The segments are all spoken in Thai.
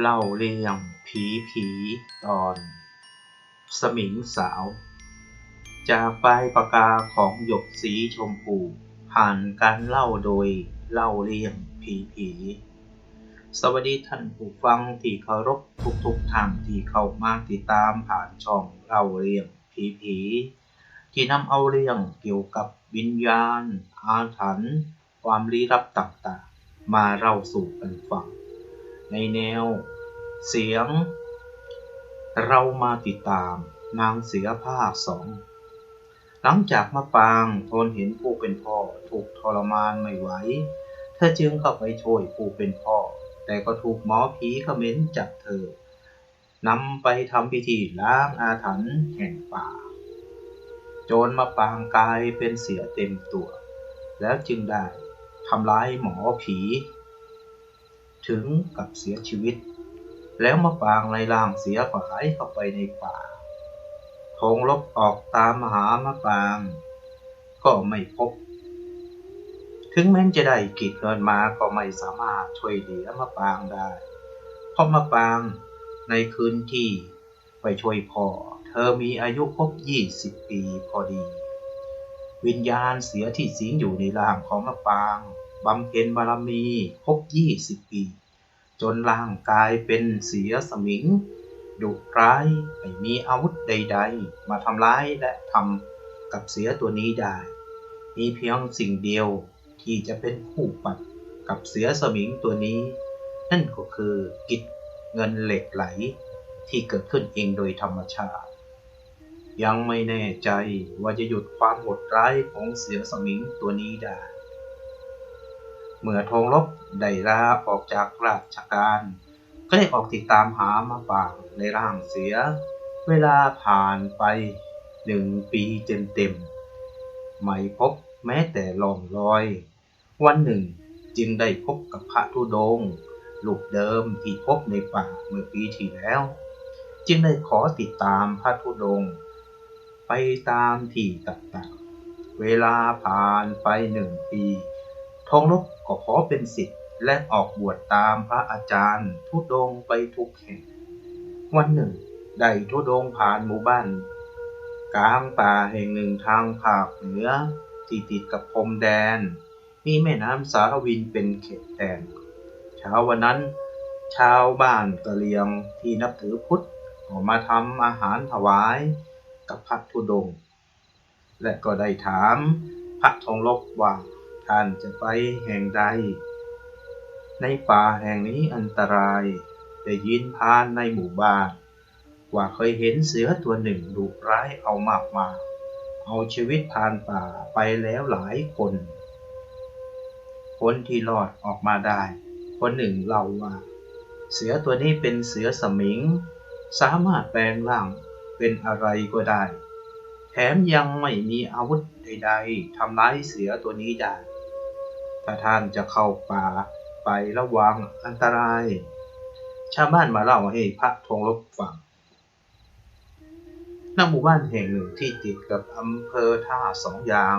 เล่าเรื่องผีผีตอน สมิงสาว จากปลายปากกาของหยกสีชมพูผ่านการเล่าโดยเล่าเรื่องผีผีสวัสดีท่านผู้ฟังที่เคารพทุกๆท่านที่เข้ามาติดตามผ่านช่องเล่าเรื่องผีผีที่นำเอาเรื่องเกี่ยวกับวิญญาณ อาถรรพ์ความลี้ลับต่างๆ มาเล่าสู่กันฟัง ในแนว เสียง เรามาติดตามนางเสียภาคสองหลังจากมะปางทนเห็นผู้เป็นพ่อถูกทรมานไม่ไหวเธอจึงเข้าไปช่วยผู้เป็นพ่อ แต่ก็ถูกหมอผีเขม้นจับเธอนำไปทำพิธีล้างอาถรรพ์แห่งป่า โจรมะปางกายเป็นเสียเต็มตัว แล้วจึงได้ทำร้ายหมอผี ถึงกับเสียชีวิต แล้วมะปางในร่างเสียก็หายเข้าไปในป่าทงลบออกตามหามะปาง ก็ไม่พบ ถึงแม้จะได้กิดเงินมาก็ไม่สามารถช่วยเหลือมะปางได้ เพราะมะปางในคืนที่ไปช่วยพ่อ เธอมีอายุครบ20ปีพอดี วิญญาณเสียที่สิงอยู่ในร่างของมะปาง บำเพ็ญบารมีครบ20ปี จนร่างกายเป็นเสียสมิงดุร้ายไม่มีอาวุธใด ๆ มาทำร้ายและทำกับเสียตัวนี้ได้ มีเพียงสิ่งเดียวที่จะเป็นคู่ปัดกับเสือสมิงตัวนี้ นั่นก็คือกิจเงินเหล็กไหลที่เกิดขึ้นเองโดยธรรมชาติ ยังไม่แน่ใจว่าจะหยุดความโหดร้ายของเสือสมิงตัวนี้ได้ เมื่อธงลบได้ลาออกจากราชการ ก็ได้ออกติดตามหามาป่างในร่างเสีย เวลาผ่านไปหนึ่งปีเต็มๆไม่พบแม้แต่ร่องรอย วันหนึ่งจึงได้พบกับพระธุดงลูกเดิมที่พบในป่าเมื่อปีที่แล้ว จึงได้ขอติดตามพระธุดง ไปตามที่ต่างๆ เวลาผ่านไปหนึ่งปี ทองลบก็ขอเป็นศิษย์และออกบวชตามพระอาจารย์ทุดงไปทุกแห่ง วันหนึ่ง ได้ทุดงผ่านหมู่บ้าน กลางป่าแห่งหนึ่งทางภาคเหนือที่ติดกับพรมแดน มีแม่น้ำสารวินเป็นเขตแดนเช้าวันนั้น ชาวบ้านกะเหรียงที่นับถือพุทธออกมาทำอาหารถวายกับพระธุดง และก็ได้ถามพระทองลบว่า ท่านจะไปแห่งใด ในป่าแห่งนี้อันตรายได้ยินพานในหมู่บ้าน ว่าเคยเห็นเสือตัวหนึ่งดุร้ายเอามากมา เอาชีวิตผ่านป่าไปแล้วหลายคน คนที่รอดออกมาได้ คนหนึ่งเล่าว่า เสือตัวนี้เป็นเสือสมิง สามารถแปลงร่างเป็นอะไรก็ได้ แถมยังไม่มีอาวุธใดๆทำร้ายเสือตัวนี้ได้ ถ้าท่านจะเข้าป่าไประวังอันตราย ชาวบ้านมาเล่าให้พระธงลบฟังณหมู่บ้านแห่งหนึ่งที่ติดกับอำเภอท่าสองยาง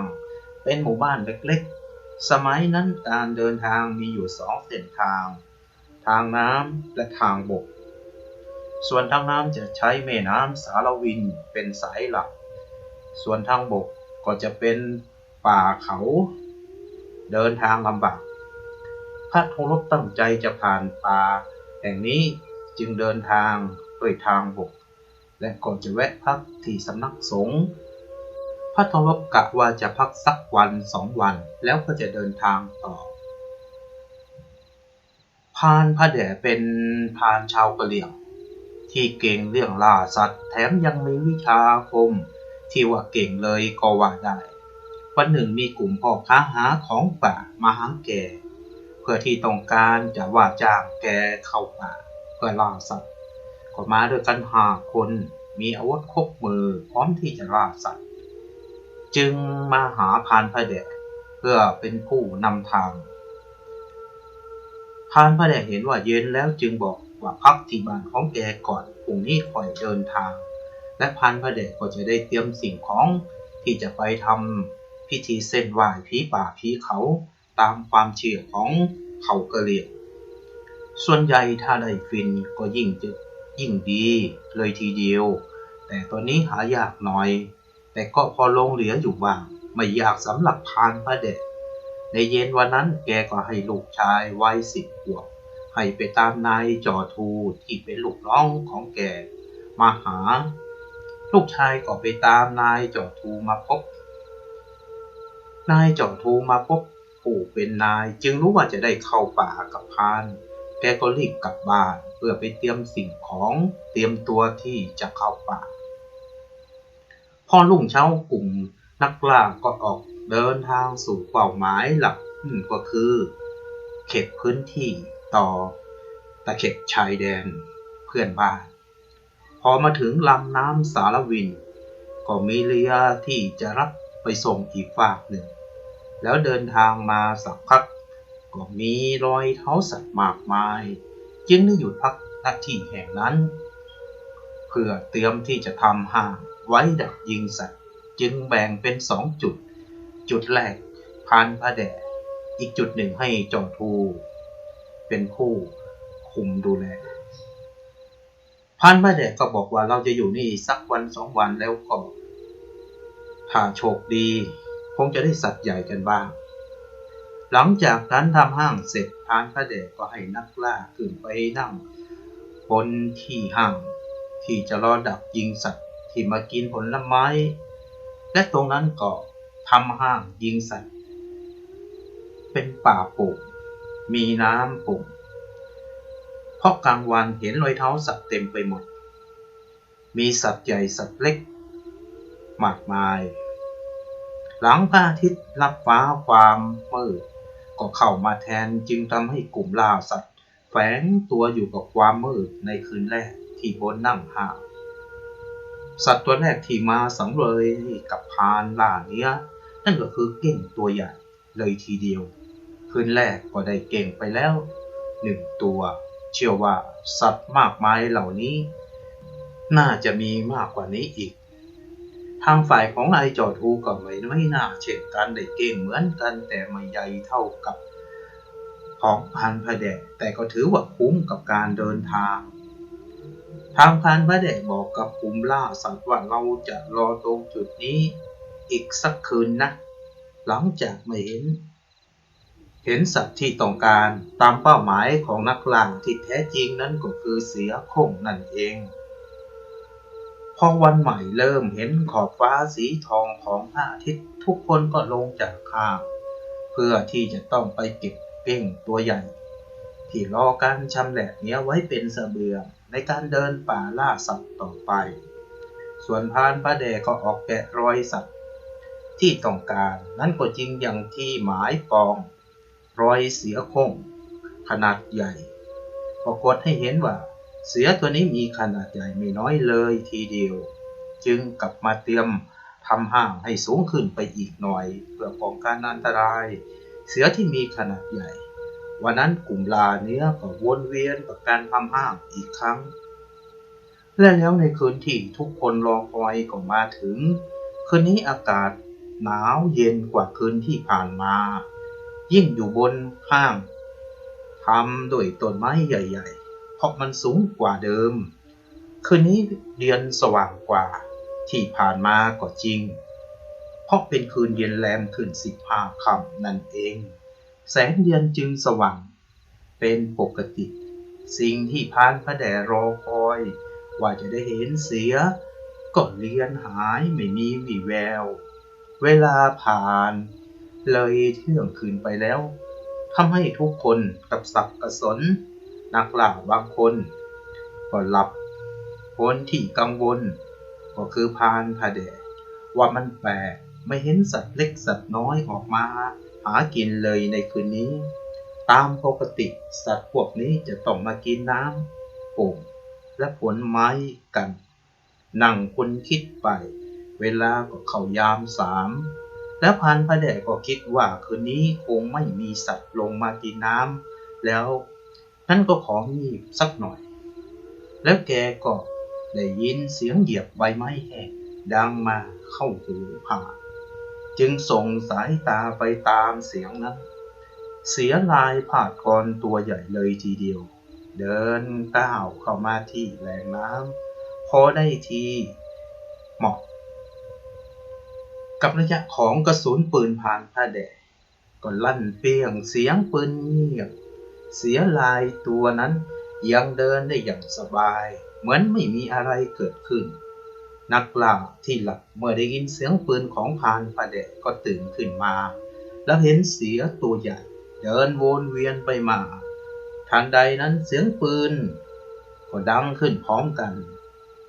เป็นหมู่บ้านเล็กๆ สมัยนั้นการเดินทางมีอยู่สองเส้นทาง ทางน้ำและทางบก ส่วนทางน้ำจะใช้แม่น้ำสารวินเป็นสายหลัก ส่วนทางบกก็จะเป็นป่าเขา เดินทางลำบากพระธงรบตั้งใจจะผ่านป่าแห่งนี้จึงเดินทางด้วยทางบก และก่อนจะแวะพักที่สำนักสงฆ์พระทองรบกะว่าจะพักสักวันสองวันแล้วก็จะเดินทางต่อพานพระแด่เป็นพานชาวกะเหรี่ยง ที่เก่งเรื่องล่าสัตว์ แถมยังมีวิชาคม ที่ว่าเก่งเลยก็ว่าได้ วันหนึ่งมีกลุ่มพ่อค้าหาของป่ามาหาแก เพื่อที่ต้องการจะว่าจ้างแกเข้าป่าเพื่อล่าสัตว์ ก็มาด้วยกันห้าคนมีอาวุธครบมือพร้อมที่จะล่าสัตว์ จึงมาหาพานพระแดกเพื่อเป็นผู้นำทางพานพระแดกเห็นว่าเย็นแล้วจึงบอกว่าพักที่บ้านของแกก่อนพรุ่งนี้ค่อยเดินทาง และพานพระแดกก็จะได้เตรียมสิ่งของที่จะไปทำ พิธีเส้นไหว้ผีป่าผีเขาตามความเชื่อของเขากะเหรี่ยงส่วนใหญ่ถ้าได้ฟินก็ยิ่งจะยิ่งดีเลยทีเดียว แต่ตอนนี้หายากหน่อย แต่ก็พอลงเหลืออยู่บ้างไม่อยากสำหรับพานพระเด็กในเย็นวันนั้นแกก็ให้ลูกชายวัยสิบขวบให้ไปตามนายจอทูที่เป็นลูกน้องของแกมาหา ลูกชายก็ไปตามนายจอทูมาพบ นายจอทูมาพบผู้เป็นนายจึงรู้ว่าจะได้เข้าป่ากับพานแกก็รีบกลับบ้านเพื่อไปเตรียมสิ่งของเตรียมตัวที่จะเข้าป่า พอรุ่งเช้ากลุ่มนักล่าก็ออกเดินทางสู่เป้าหมายหลักก็คือ เขตพื้นที่ต่อตะเข็บชายแดนเพื่อนบ้าน พอมาถึงลำน้ำสารวิน ก็มีเรือที่จะรับไปส่งอีกฝากหนึ่ง แล้วเดินทางมาสักพัก ก็มีรอยเท้าสัตว์มากมาย จึงได้หยุดพักณที่แห่งนั้น เพื่อเตรียมที่จะทำห้างไว้ดักยิงสัตว์ จึงแบ่งเป็นสองจุด จุดแรกพานพระแดดอีกจุดหนึ่งให้จอทู เป็นผู้คุมดูแลพานพระแดดก็บอกว่าเราจะอยู่นี่สักวันสองวันแล้วก็ถ้าโชคดี คงจะได้สัตว์ใหญ่กันบ้าง หลังจากนั้นทำห้างเสร็จพานพระเดชก็ให้นักล่าขึ้นไปนั่งบนที่ห้าง ที่จะรอดักยิงสัตว์ที่มากินผลไม้ และตรงนั้นก็ทำห้างยิงสัตว์ เป็นป่าโป่งมีน้ำโป่งเพราะกลางวันเห็นรอยเท้าสัตว์เต็มไปหมด มีสัตว์ใหญ่สัตว์เล็ก มากมาย หลังพระอาทิตย์รับฟ้าความมืดก็เข้ามาแทนจึงทำให้กลุ่มล่าสัตว์ แฝงตัวอยู่กับความมืดในคืนแรกที่บนนั่งหาสัตว์ตัวแรกที่มาสังเวยกับพานล่าเนี้ย นั่นก็คือเก่งตัวใหญ่เลยทีเดียว คืนแรกก็ได้เก่งไปแล้วหนึ่งตัว เชื่อว่าสัตว์มากมายเหล่านี้ น่าจะมีมากกว่านี้อีก ทางฝ่ายของไอจอทูก็ไม่ไม่น่าเช่นกันได้เก่งเหมือนกันแต่ไม่ใหญ่เท่ากับของพันพระแดกแต่ก็ถือว่าคุ้มกับการเดินทางทางพันพระแดกบอกกับกลุ่มล่าสัตว์ว่าเราจะรอตรงจุดนี้อีกสักคืนนะ หลังจากไม่เห็น เห็นสัตว์ที่ต้องการตามเป้าหมายของนักล่าที่แท้จริงนั้นก็คือเสือโคร่งนั่นเอง พอวันใหม่เริ่มเห็นขอบฟ้าสีทองของพระอาทิตย์ทุกคนก็ลงจากข้างเพื่อที่จะต้องไปเก็บเก้งตัวใหญ่ ที่รอการชำแหละเนี้ยไว้เป็นเสบียงในการเดินป่าล่าสัตว์ต่อไป ส่วนพานพระแดก็ออกแกะรอยสัตว์ ที่ต้องการนั่นก็จริงอย่างที่หมายปอง รอยเสือคงขนาดใหญ่ ปรากฏให้เห็นว่า เสือตัวนี้มีขนาดใหญ่ไม่น้อยเลยทีเดียว จึงกลับมาเตรียมทำห้างให้สูงขึ้นไปอีกหน่อย เพื่อป้องกันอันตราย เสือที่มีขนาดใหญ่ วันนั้นกลุ่มลาเนื้อก็วนเวียนกับการทำห้างอีกครั้ง และแล้วในคืนที่ทุกคนรอคอยก็มาถึง คืนนี้อากาศหนาวเย็นกว่าคืนที่ผ่านมา ยิ่งอยู่บนห้างทำด้วยต้นไม้ใหญ่ ๆ ราะมันสูงกว่าเดิม คืนนี้เดือนสว่างกว่าที่ผ่านมาก็จริง เพราะเป็นคืนเย็นแรมคืนสิบห้าค่ำนั่นเอง แสงเดือนจึงสว่าง เป็นปกติ สิ่งที่พานพระแดรอคอย ว่าจะได้เห็นเสีย ก็เลียนหายไม่มีวี่แวว เวลาผ่าน เลยเที่ยงคืนไปแล้วทำให้ทุกคนกับสับกระสน นักล่าบางคนก็หลับคนที่กังวล ก็คือพานพระแดว่ามันแปลกไม่เห็นสัตว์เล็กสัตว์น้อยออกมา หากินเลยในคืนนี้ ตามปกติสัตว์พวกนี้จะต้องมากินน้ำป่งและผลไม้กัน นั่งคุณคิดไป เวลาก็เข้ายามสามแล้วพันพระแดดก็คิดว่าคืนนี้คงไม่มีสัตว์ลงมากินน้ำแล้ว นั่นก็ของงีบสักหน่อย แล้วแกก็ได้ยินเสียงเหยียบใบไม้แห้งดังมาเข้าหูผ่าจึงส่งสายตาไปตามเสียงนั้น เสียลายผาดกรตัวใหญ่เลยทีเดียว เดินก้าวเข้ามาที่แหล่งน้ำพอได้ทีเหมาะ กับระยะของกระสุนปืนผ่านผ้าแดดก็ลั่นเปี้ยงเสียงปืนเงียบ เสียลายตัวนั้นยังเดินได้อย่างสบาย เหมือนไม่มีอะไรเกิดขึ้น นักล่าที่หลับเมื่อได้ยินเสียงปืนของพานพระเดชก็ตื่นขึ้นมา แล้วเห็นเสียตัวใหญ่เดินวนเวียนไปมา ทันใดนั้นเสียงปืน ก็ดังขึ้นพร้อมกัน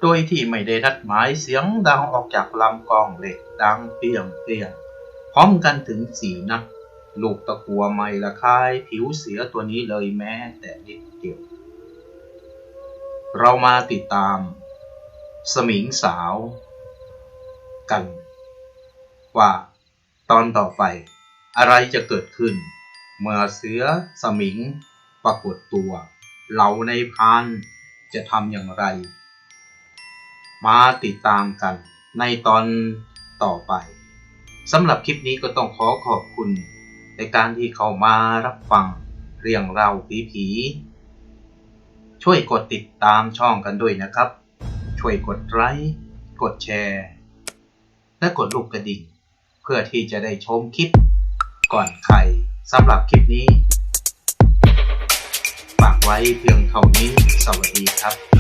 โดยที่ไม่ได้นัดหมายเสียงดังออกจากลำกองเหล็กดังเปียงเปียงพร้อมกันถึงสี่นัด ลูกตะกัวไม่ละคายผิวเสียตัวนี้เลยแม้แต่นิดเดียว เรามาติดตาม สมิงสาว กัน ว่าตอนต่อไปอะไรจะเกิดขึ้น เมื่อเสือสมิงปรากฏตัวเหล่าในพรานจะทำอย่างไร มาติดตามกันในตอนต่อไปสำหรับคลิปนี้ก็ต้องขอขอบคุณ ในการที่เข้ามารับฟังเรื่องราวผีๆช่วยกดติดตามช่องกันด้วยนะครับ ช่วยกดไลค์กดแชร์ และกดลูกกระดิ่ง เพื่อที่จะได้ชมคลิป ก่อนใครสำหรับคลิปนี้ฝากไว้เพียงเท่านี้สวัสดีครับ